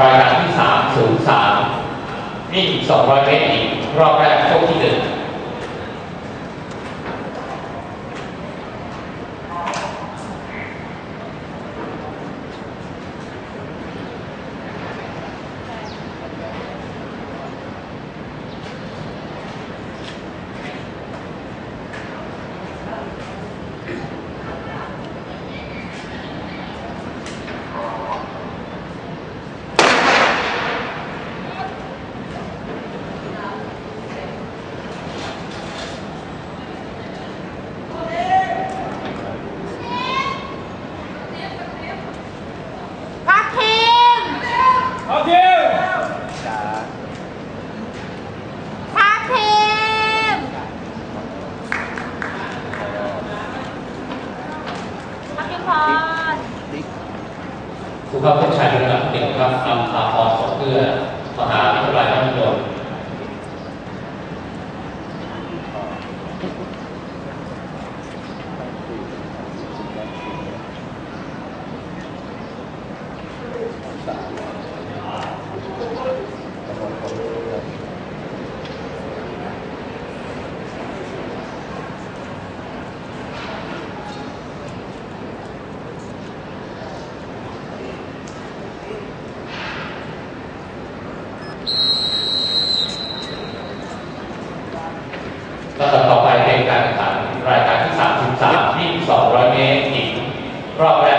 รายการที่ 303 นี่อีก200เมตรอีกรอบแรกช่วงที่1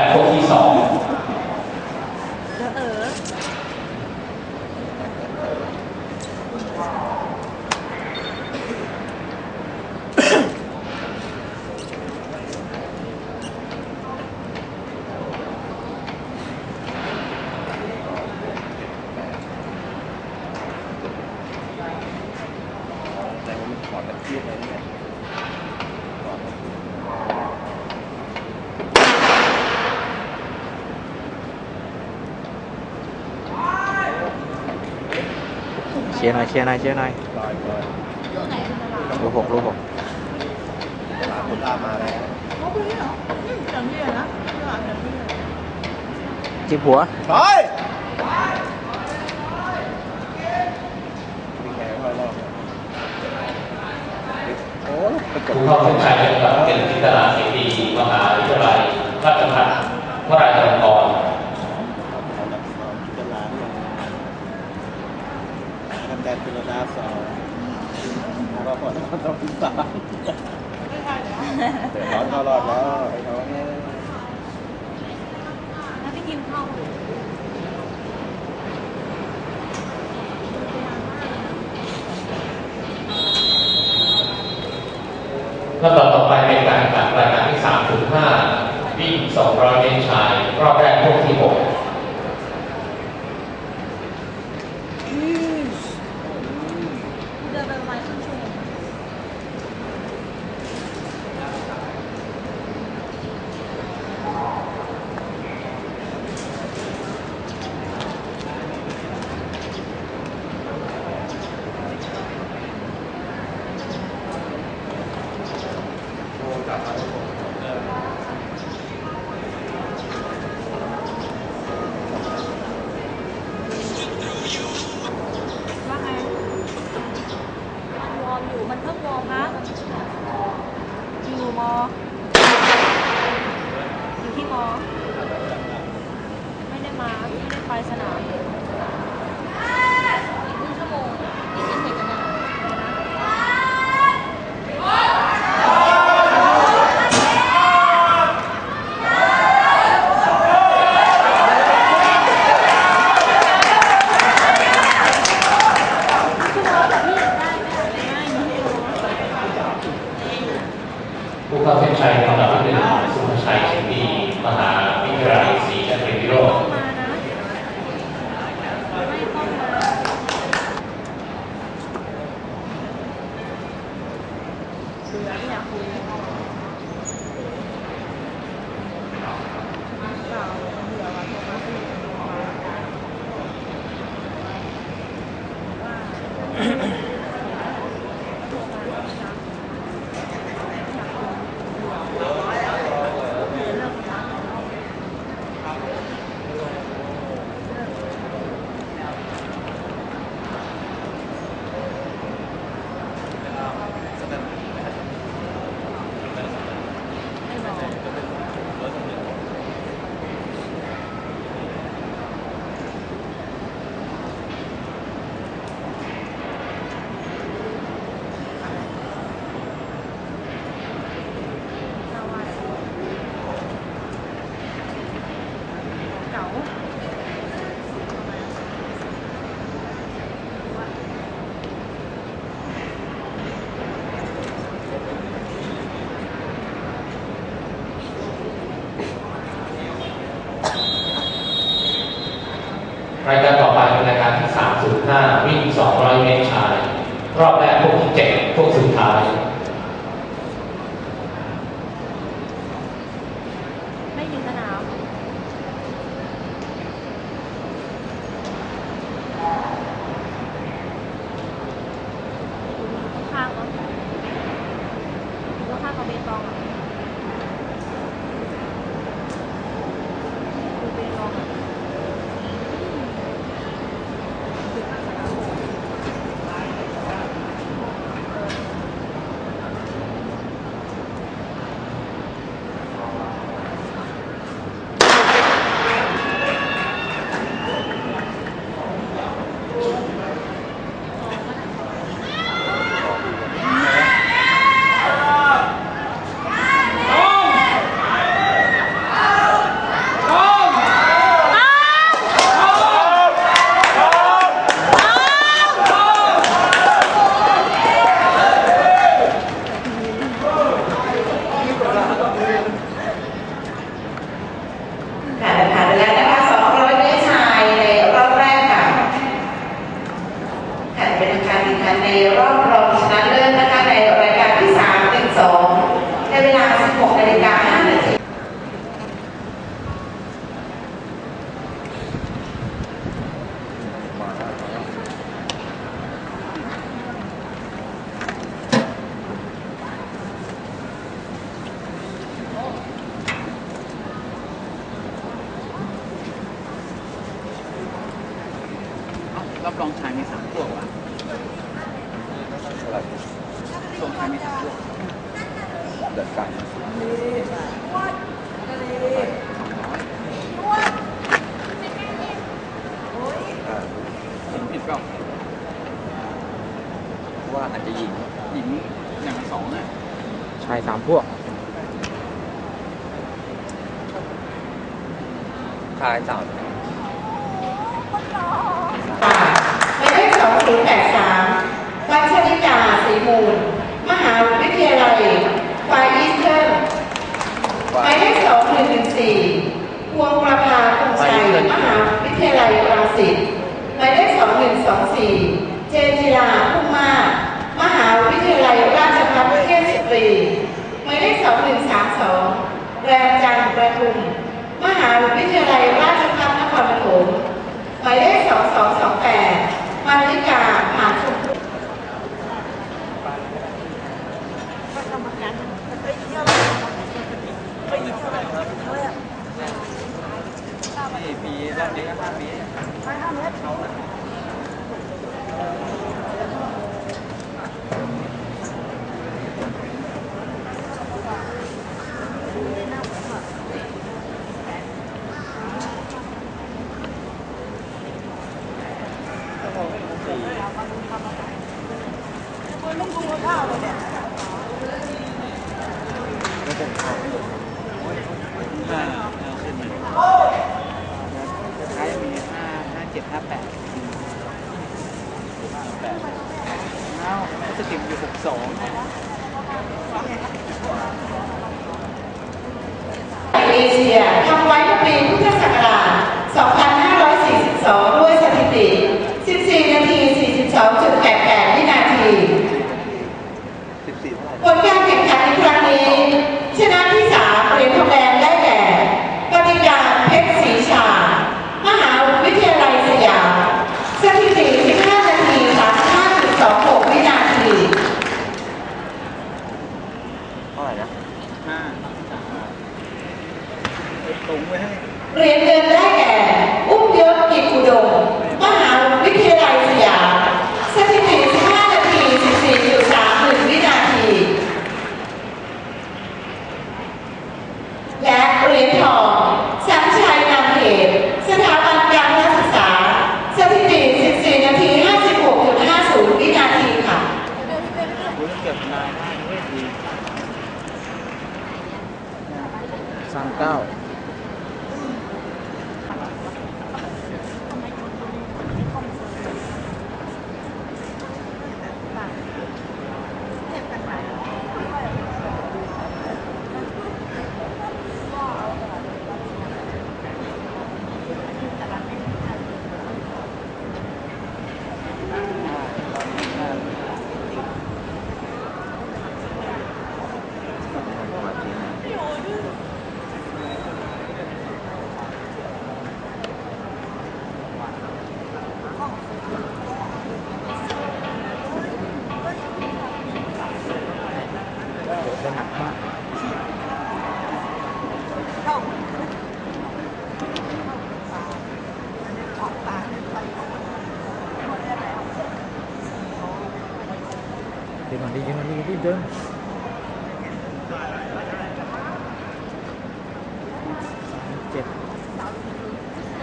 รอบแรกช่วงที่สอง เออเออ แต่มันขอตะเกียบอะไรเนี่ย เชียร์หน่อยเชียร์หน่อยเชียร์หน่อยลอยลอยลูกไหนคือตลาดลูกหกลูกหกตามคุณตามมาแล้วโอ้คุณนี่เหรออืมจังเลยนะตลาดจังเลยจิบหัวไปวิ่งแข่งรอบรอบโอ้ไปกดผู้เข้าผู้ชายระดับหนึ่งที่ตลาดเสรีมหาวิทยาลัยราชภัฏวราชลงกร รอดเราพิสารเดือดร้อนเขารอดแล้วไอ้เขาเนี่ยแล้วพี่กินข้าวล้ดัต่อไปเป็นการแข่งรายการที่3าวิ่งสองรอบเมตรชาย รอบแรกพวกที่หก สนาม 圆脸 รายการต่อไปเป็นรายการที่ 305 วิ่ง 200 เมตรชาย รอบแรกพวกที่7พวกสุดท้าย รอบรองชายมีสามขวบว่ะรองชายมีสามขวบจัดการเห็นผิดเปล่าว่าอาจจะหญิงหญิงอย่างสองน่ะชายสามพวกชายสาม Dr. X.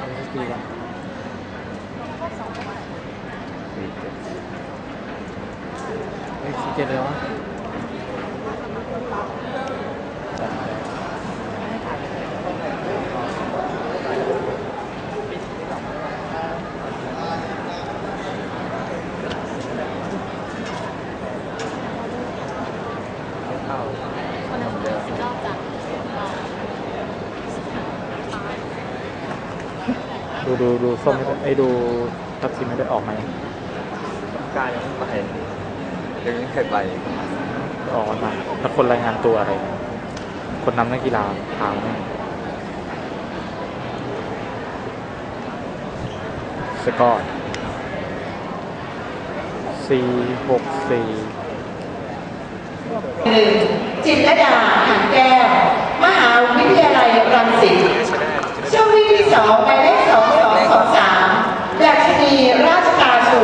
เอาไปตีกันสี่เจ็ดเฮ้ยสี่เจ็ดเลยวะได้ได้เข้า คนนั้นเป็นสิบเก้าจาก ดูดูดูส้มไม่ได้ไอ้ยดูทับทิมไม่ได้ออกไหมกายยังไม่ไปยังไม่เคยไปออกวันมาแล้วคนรายงานตัวอะไร คนนำนักกีฬาถามไหมสกอร์สี่หกสี่หนึ่งจิตรลดาหันแก้ว มหาวิทยาลัยรังสิตช่วงวิ่งที่สองหมายเลขสองสองสองสามดัชนีราชตาชู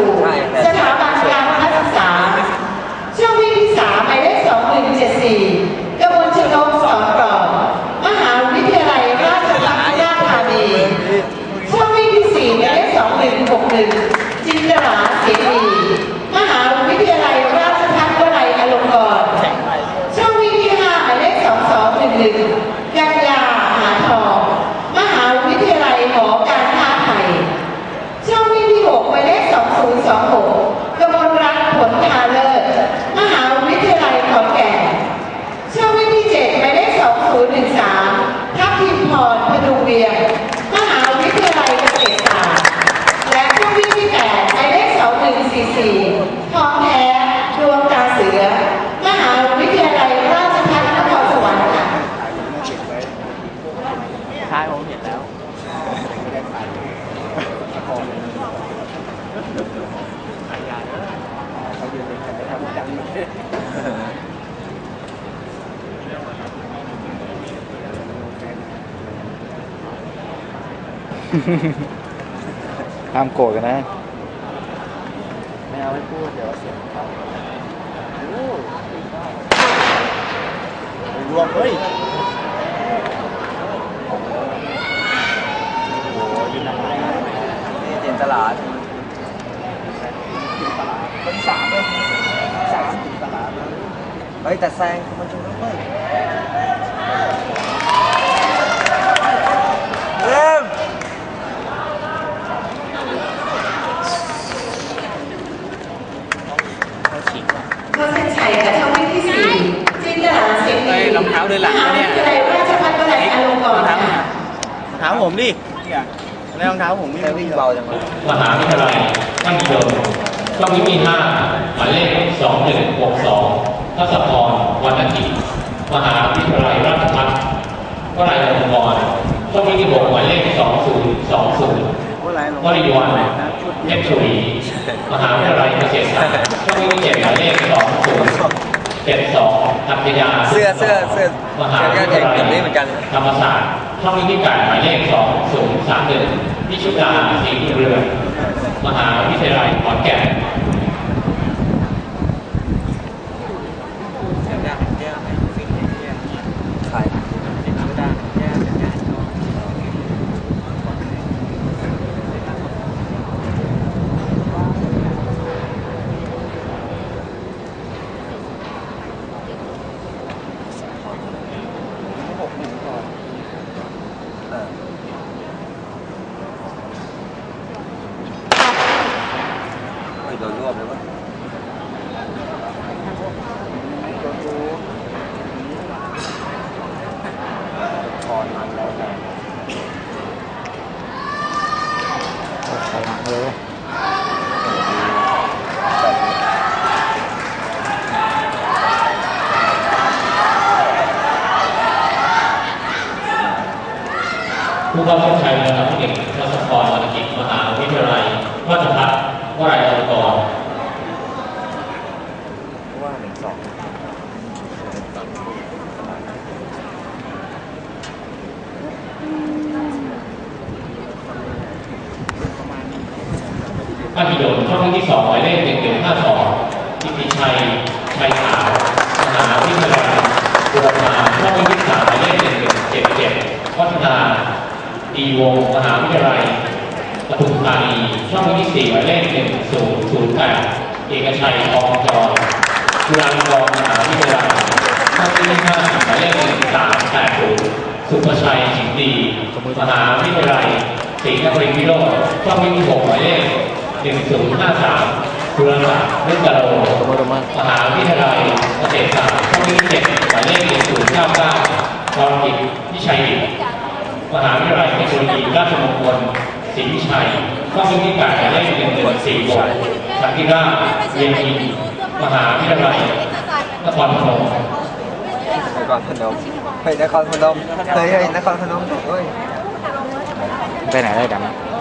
สถาบันการพัฒศึกษา ช่วงวิ่งที่สามหมายเลขสองหนึ่งเจ็ดสี่กมลชนกสอนกรอบมหาวิทยาลัยราชภัฏสุราษฎร์ธานี ช่วงวิ่งที่สี่หมายเลขสองหนึ่งหกหนึ่งจินตราเสรีมหาวิทยาลัยราชภัฏวลัยอลงกรณ์ช่วงวิ่งที่ห้าหมายเลขสองสองหนึ่งหนึ่งกัญญาหาทองมหาวิทยาลัยหอการค้าไทย ช่องวิ่งที่6หมายเลข2026กมลรัตน์ผลทาเลิศ มหาวิทยาลัยขอนแก่น ช่องวิ่งที่7หมายเลข2013ทัพทิมพรพดุงเวียง มหาวิทยาลัยเกษตรศาสตร์ และช่องวิ่งที่8หมายเลข2144ทองแท้ดวงตาเสือ มหาวิทยาลัยราชภัฏนครสวรรค์ค่ะ ท้ายผมเห็นแล้ว ห้ามโกรธกันนะ ไม่เอาไม่พูด เดี๋ยวเสียงเขารวมเฮ้ยโอ้โหยืนอะไรนี่เจนตลาดเป็นสามเลยสามตลาดเฮ้ย แต่แซงมันชนแล้วเว้ยเริ่ม เข้าเส้นชัยกับช่องวิ่งที่สี่จินตลาเสรี เฮ้ยรอง เท้าเดินหลังมหาปะเนี่วิยทยาลัยราชภัฏวลัยอลงกรณ์ค่ะรองเท้าผมดิแล้วรองเท้าผมนี่วิ่งเบาจังวะมหาวิทยาลัยมหิดลช่องวิทย์ห้าหมายเลขสองหนึ่งหกสองทัศพรวรรณกิจมหาวิทยาลัยราชภัฏวลัยอลงกรณ์ช่องวิทย์ที่หกหมายเลขสองศูนย์สองศูนย์วริวันเทพชวีมหาวิทยาลัยเกษตรศาสตร์ช่องวิทย์ที่เจ็ดหมายเลขสองศูนย์เจ็ดสอง อัจยาเสื้อเสื้อเสื้อมหาวิทเสื้อแข่ยางลัยแบบนี้เหมือนกันธรรมศาสตร์ช่องวิทย์ที่แปดหมายเลขสองศูนย์สามหนึ่งพิชุดาศรีบุญเรืองมหาวิทยาลัยขอนแก่น เสียงดังแก้วไหมฟิงแก้วใครเสียงดังแก้วแก้ว ไม่โดนรวบเลยวะ ถอนมันแล้วนะใส่หนักเลย ผู้เข้าเส้นชัยระดับที่หนึ่งทศพรวรรณกิจมหาวิทยาลัยราชภัฏวลัยอลงกรณ์ ว่าหนึ่งสอง มหิดลช่องที่สองหมายเลขหนึ่งหนึ่งห้าสองกิติชัยชั ชัยขาวมหาวิทยาลัยบุรพาช่องวิทยาศาสตร์หมายเลขหนึ่งหนึ่งเจ็ดเจ็ดวัฒนาดีวงศ์มหาวิทยาลัยปทุมธานีช่องที่สี่หมายเลขหนึ่งศูนย์ศูนย์แปดเอกชัยทอง จอยจุฬาลงกรณ์มหาวิทยาลัยช่องที่ห้าหมายเลขหนึ่งสามแปดศูนย์สุภชัยสิงห์ดี มหาวิทยาลัยศรีนครินทร์วิโรจน์ช่องที่หกหมายเลขหนึ่งศูนย์ห้าสามจุฬาศักดิ์รุ่งกะโลมหาวิทยาลัยเกษตรศาสตร์ช่องที่เจ็ดหมายเลขหนึ่งศูนย์เก้าเก้าชรกิจวิชัยดิตมหาวิทยาลัยเทคโนโลยีราชมงคลศรีวิชัยช่องที่แปดหมายเลขหนึ่งหนึ่งสี่หก สันติราชเรียนอินมหาวิทยาลัยนครพนมนครพนมเฮ้ยนครพนมเฮ้ยเฮ้ยนครพนมเฮ้ยไปไหนได้ดำ